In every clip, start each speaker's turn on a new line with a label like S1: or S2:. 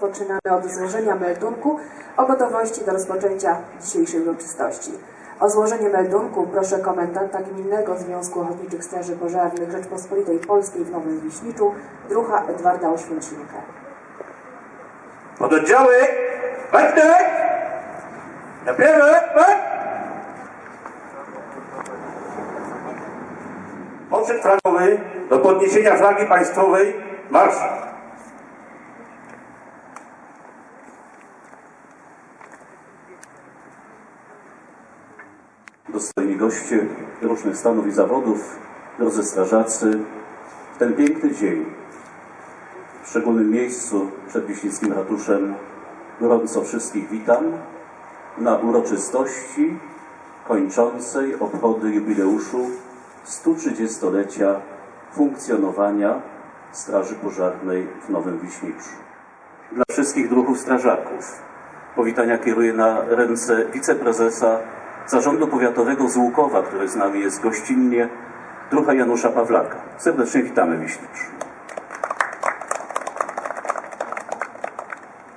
S1: Rozpoczynamy od złożenia meldunku o gotowości do rozpoczęcia dzisiejszej uroczystości. O złożenie meldunku proszę komendanta Gminnego Związku Ochotniczych Straży Pożarnych Rzeczpospolitej Polskiej w Nowym Wiśniczu, druha Edwarda Oświęcinka.
S2: Pododdziały! Bartek! Napierę! Bart! Odszedł flagowy do podniesienia flagi państwowej marsz!
S3: Dostojni goście różnych stanów i zawodów, drodzy strażacy, w ten piękny dzień, w szczególnym miejscu przed Wiśnickim Ratuszem, gorąco wszystkich witam na uroczystości kończącej obchody jubileuszu 130-lecia funkcjonowania Straży Pożarnej w Nowym Wiśniczu. Dla wszystkich druhów strażaków powitania kieruję na ręce wiceprezesa Zarządu Powiatowego z Łukowa, który z nami jest gościnnie, druha Janusza Pawlaka. Serdecznie witamy Wiśnicz.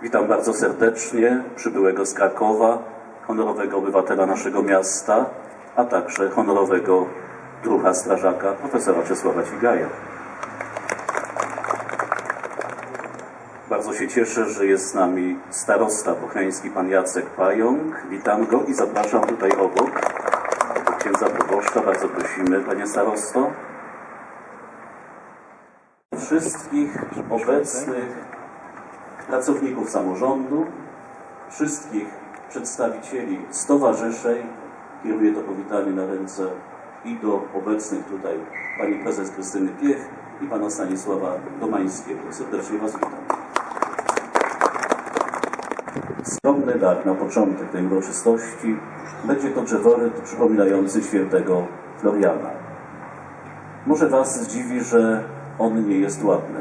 S3: Witam bardzo serdecznie przybyłego z Krakowa, honorowego obywatela naszego miasta, a także honorowego druha strażaka, profesora Czesława Cigaja. Bardzo się cieszę, że jest z nami starosta bochniański, pan Jacek Pająk. Witam go i zapraszam tutaj obok do księdza proboszcza. Bardzo prosimy, panie starosto. Wszystkich obecnych pracowników samorządu, wszystkich przedstawicieli stowarzyszeń. Kieruję to powitanie na ręce i do obecnych tutaj pani prezes Krystyny Piech i pana Stanisława Domańskiego. Serdecznie was witam. Skromny dar na początek tej uroczystości będzie to drzeworyt przypominający świętego Floriana. Może Was zdziwi, że on nie jest ładny,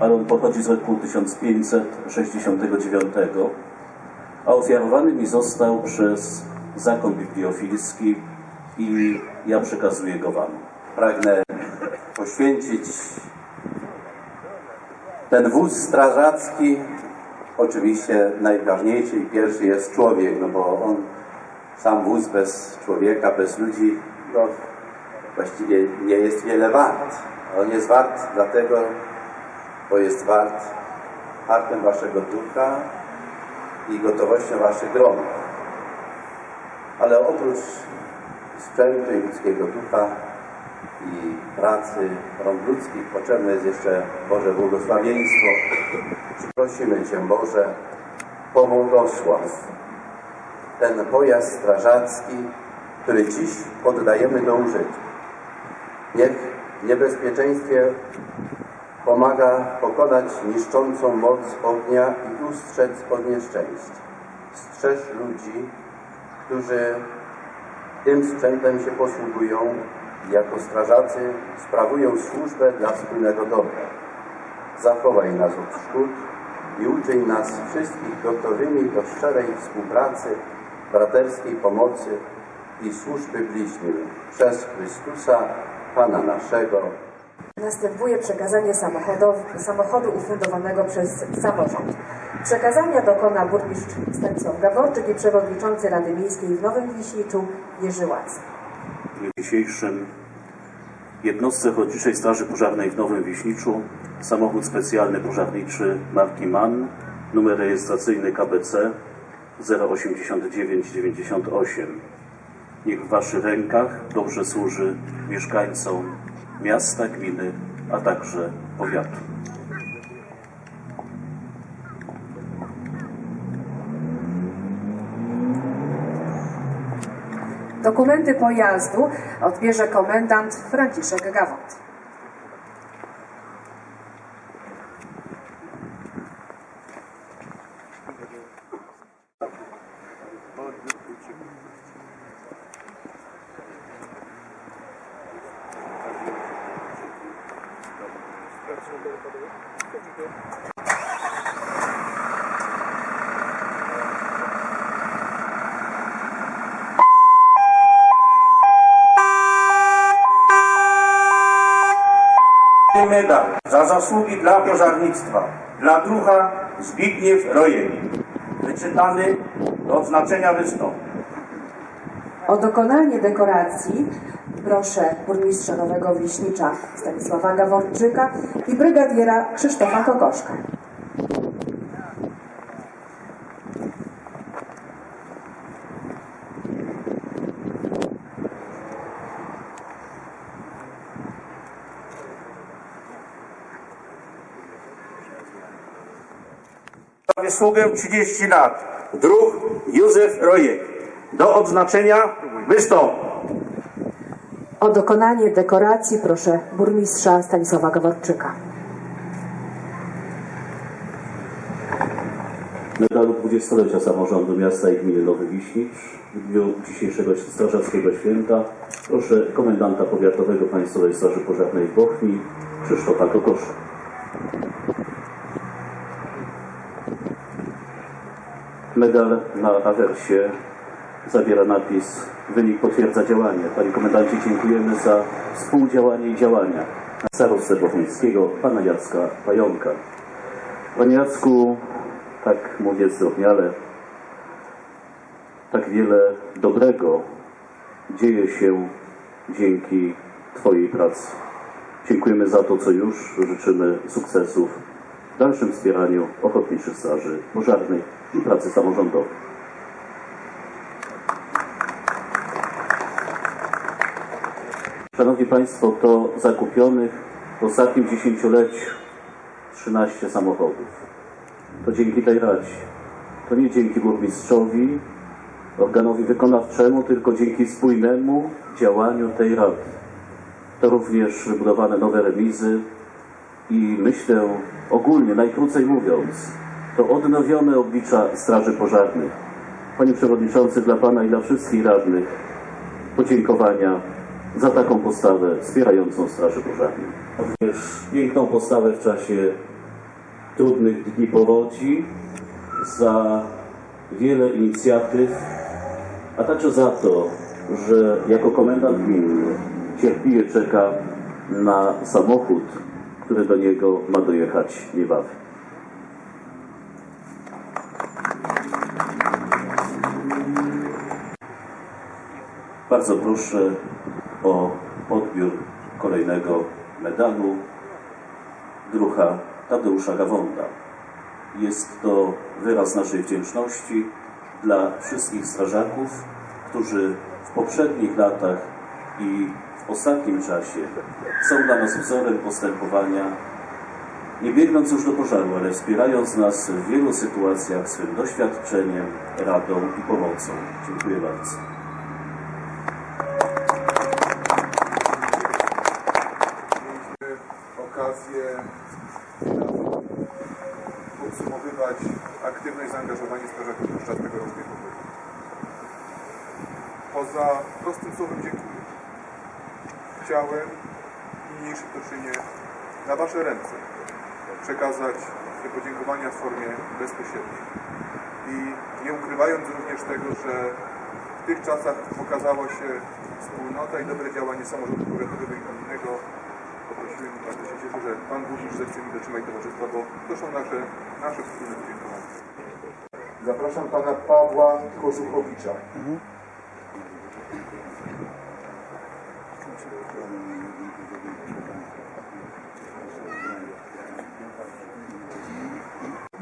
S3: ale on pochodzi z roku 1569, a ofiarowany mi został przez zakon bibliofilski i ja przekazuję go Wam.
S4: pragnę poświęcić ten wóz strażacki. Oczywiście najważniejszy i pierwszy jest człowiek, no bo on sam wóz bez człowieka, bez ludzi, no właściwie nie jest wiele wart. On jest wart dlatego, bo jest wart hartem waszego ducha i gotowością waszych rąk. Ale oprócz sprzętu i ludzkiego ducha i pracy rąk ludzkich potrzebne jest jeszcze Boże błogosławieństwo. Prosimy Cię Boże, pobłogosław ten pojazd strażacki, który dziś poddajemy do użytku. Niech w niebezpieczeństwie pomaga pokonać niszczącą moc ognia i ustrzec od nieszczęść. Strzeż ludzi, którzy tym sprzętem się posługują jako strażacy sprawują służbę dla wspólnego dobra. Zachowaj nas od szkód i uczyń nas wszystkich gotowymi do szczerej współpracy, braterskiej pomocy i służby bliźnim przez Chrystusa, Pana naszego.
S1: Następuje przekazanie samochodu ufundowanego przez samorząd. Przekazania dokona burmistrz Stanisław Gaworczyk i przewodniczący Rady Miejskiej w Nowym Wiśniczu Jerzy Łac.
S3: W dzisiejszym jednostce Ochotniczej Straży Pożarnej w Nowym Wiśniczu samochód specjalny pożarniczy marki MAN, numer rejestracyjny KBC 08998. Niech w Waszych rękach dobrze służy mieszkańcom miasta, gminy, a także powiatu.
S1: Dokumenty pojazdu odbierze komendant Franciszek
S2: Medal za zasługi dla pożarnictwa dla druha Zbigniew Rojek. Wyczytany do odznaczenia wystąp.
S1: O dokonanie dekoracji proszę burmistrza Nowego Wiśnicza Stanisława Gaworczyka i brygadiera Krzysztofa Kokoszka.
S2: Za wysługę 30 lat. Druh Józef Rojek. Do odznaczenia wystąp.
S1: O dokonanie dekoracji proszę burmistrza Stanisława Gaworczyka.
S3: Medalu 20-lecia samorządu miasta i gminy Nowy Wiśnicz w dniu dzisiejszego strażackiego święta proszę komendanta powiatowego Państwowej Straży Pożarnej w Bochni Krzysztofa Kokosza. Medal na awersie zawiera napis Wynik potwierdza działanie. Panie komendancie, dziękujemy za współdziałanie i działania na starostę bochnickiego pana Jacka Pająka. Panie Jacku, tak mówię zdrobniale, tak wiele dobrego dzieje się dzięki Twojej pracy. Dziękujemy za to, co już. Życzymy sukcesów w dalszym wspieraniu ochotniczych straży pożarnej i pracy samorządowej. Szanowni Państwo, to zakupionych w ostatnim dziesięcioleciu 13 samochodów. To dzięki tej Radzie. To nie dzięki burmistrzowi, organowi wykonawczemu, tylko dzięki spójnemu działaniu tej Rady. To również wybudowane nowe remizy i myślę ogólnie, najkrócej mówiąc, to odnowione oblicza Straży Pożarnych. Panie Przewodniczący, dla Pana i dla wszystkich radnych podziękowania za taką postawę wspierającą Straży Pożarną. Również piękną postawę w czasie trudnych dni powodzi, za wiele inicjatyw, a także za to, że jako komendant gminny cierpliwie czeka na samochód, który do niego ma dojechać niebawem. Bardzo proszę o odbiór kolejnego medalu drucha Tadeusza Gawonda. Jest to wyraz naszej wdzięczności dla wszystkich strażaków, którzy w poprzednich latach i w ostatnim czasie są dla nas wzorem postępowania, nie biegnąc już do pożaru, ale wspierając nas w wielu sytuacjach swym doświadczeniem, radą i pomocą. Dziękuję bardzo.
S5: okazję podsumowywać aktywność i zaangażowanie strażaków podczas tegorocznej powodzi. Poza prostym słowem dziękuję. Chciałem w niniejszym to czynię na Wasze ręce przekazać te podziękowania w formie bezpośredniej. I nie ukrywając również tego, że w tych czasach pokazało się wspólnota i dobre działanie samorządu powiatowego i gminnego, poprosiłem i bardzo się cieszę, że Pan Burmistrz zechce mi dotrzymać towarzystwa, bo to są nasze, nasze wspólne podziękowania. Zapraszam Pana Pawła Kożuchowicza.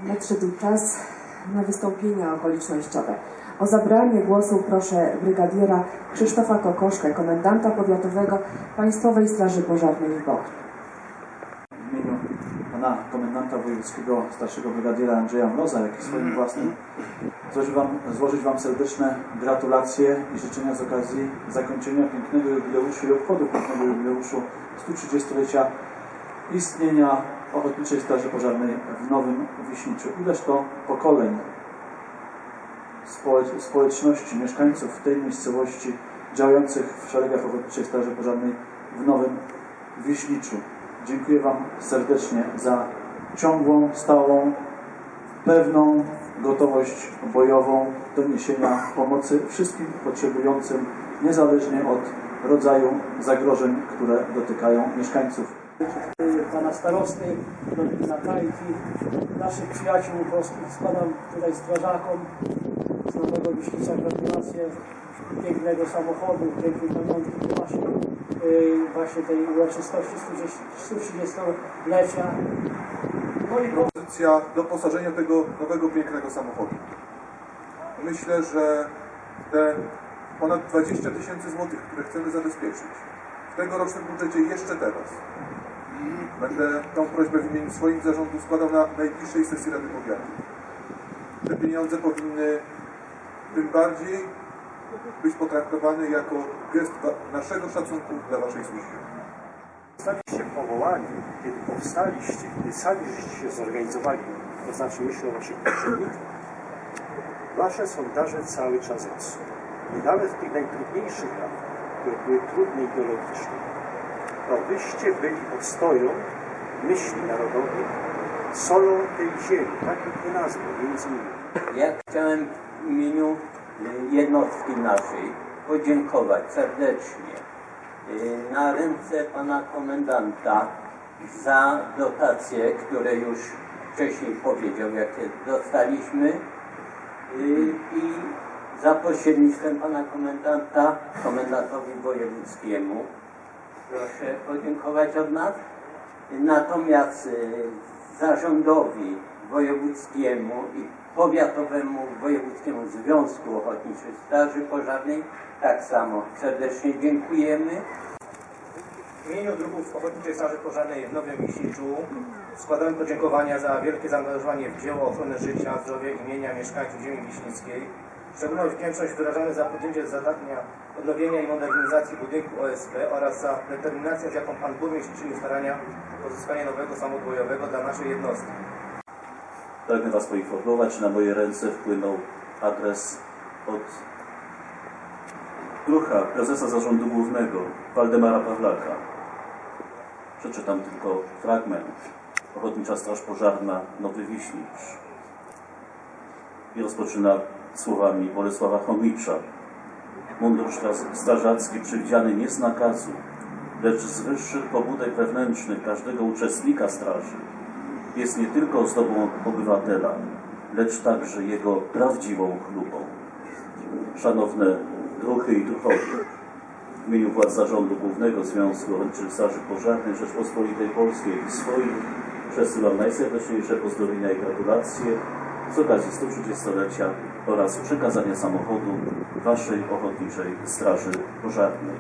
S1: Nadszedł czas na wystąpienia okolicznościowe. O zabranie głosu proszę brygadiera Krzysztofa Kokoszkę, komendanta powiatowego Państwowej Straży Pożarnej w Bochni.
S6: Pana komendanta wojewódzkiego starszego brygadiera Andrzeja Mroza, jak i swoim własnym, złożyć wam, złożyć wam serdeczne gratulacje i życzenia z okazji zakończenia pięknego jubileuszu i obchodu pięknego jubileuszu 130-lecia istnienia Ochotniczej Straży Pożarnej w Nowym Wiśniczu. Ileż to pokoleń społecz- społeczności, mieszkańców tej miejscowości działających w szeregach Ochotniczej Straży Pożarnej w Nowym Wiśniczu. Dziękuję Wam serdecznie za ciągłą, stałą, pewną gotowość bojową do niesienia pomocy wszystkim potrzebującym, niezależnie od rodzaju zagrożeń, które dotykają mieszkańców
S7: pana starosty, Dominika Kajki, naszych przyjaciół polskich. Składam tutaj strażakom z Nowego Wiśnica gratulacje pięknego samochodu, pięknej pamiątki naszej właśnie tej uroczystości 130-lecia. No i
S5: Propozycja doposażenia tego nowego, pięknego samochodu. Myślę, że te ponad 20 tysięcy złotych, które chcemy zabezpieczyć w tegorocznym budżecie jeszcze teraz, będę tą prośbę w imieniu swoim zarządu składał na najbliższej sesji Rady Powiatu. Te pieniądze powinny tym bardziej być potraktowane jako gest naszego szacunku dla Waszej służby.
S8: Zostaliście powołani, kiedy powstaliście, kiedy sami żeście się zorganizowali, to znaczy myślę o waszych poprzednikach, wasze sondaże cały czas rosły. I nawet w tych najtrudniejszych latach, które były trudne ideologicznie, to wyście byli ostoją myśli narodowej, solą tej ziemi, tak jak nie nazwą, między innymi.
S9: Ja chciałem w imieniu jednostki naszej podziękować serdecznie y, na ręce pana komendanta za dotacje, które już wcześniej powiedział, jakie dostaliśmy y, i za pośrednictwem pana komendanta, komendantowi wojewódzkiemu. Proszę podziękować od nas. Natomiast y, zarządowi wojewódzkiemu i powiatowemu wojewódzkiemu Związku Ochotniczych Straży Pożarnej tak samo serdecznie dziękujemy.
S10: W imieniu druhów Ochotniczej Straży Pożarnej w Nowym Misińczu składamy podziękowania za wielkie zaangażowanie w dzieło ochrony życia, zdrowia i mieszkańców ziemi wiśnickiej. Szczególną wdzięczność wyrażamy za podjęcie zadania odnowienia i modernizacji budynku OSP oraz za determinację, z jaką Pan Burmistrz czynił starania o pozyskanie nowego bojowego dla naszej jednostki.
S3: Pragnę Was poinformować, na moje ręce wpłynął adres od druha prezesa zarządu głównego Waldemara Pawlaka. Przeczytam tylko fragment. Ochotnicza Straż Pożarna Nowy Wiśnicz. I rozpoczyna słowami Bolesława Chomicza. Mundur strażacki przewidziany nie z nakazu, lecz z wyższych pobudek wewnętrznych każdego uczestnika straży jest nie tylko ozdobą obywatela, lecz także jego prawdziwą chlubą. Szanowne druhy i druhowie, w imieniu władz Zarządu Głównego Związku Ochotniczych Straży Pożarnych Rzeczpospolitej Polskiej i swoich przesyłam najserdeczniejsze pozdrowienia i gratulacje z okazji 130-lecia oraz przekazania samochodu Waszej Ochotniczej Straży Pożarnej.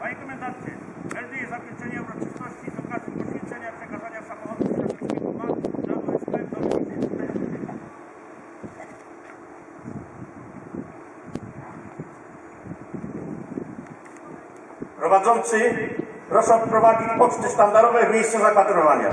S2: Panie komendancie, melduję zakończenie uroczystości z okazji poświęcenia przekazania samochodu strażackiego MAN dla OSP do Prowadzący, proszę odprowadzić poczty sztandarowe w miejsce zakwaterowania.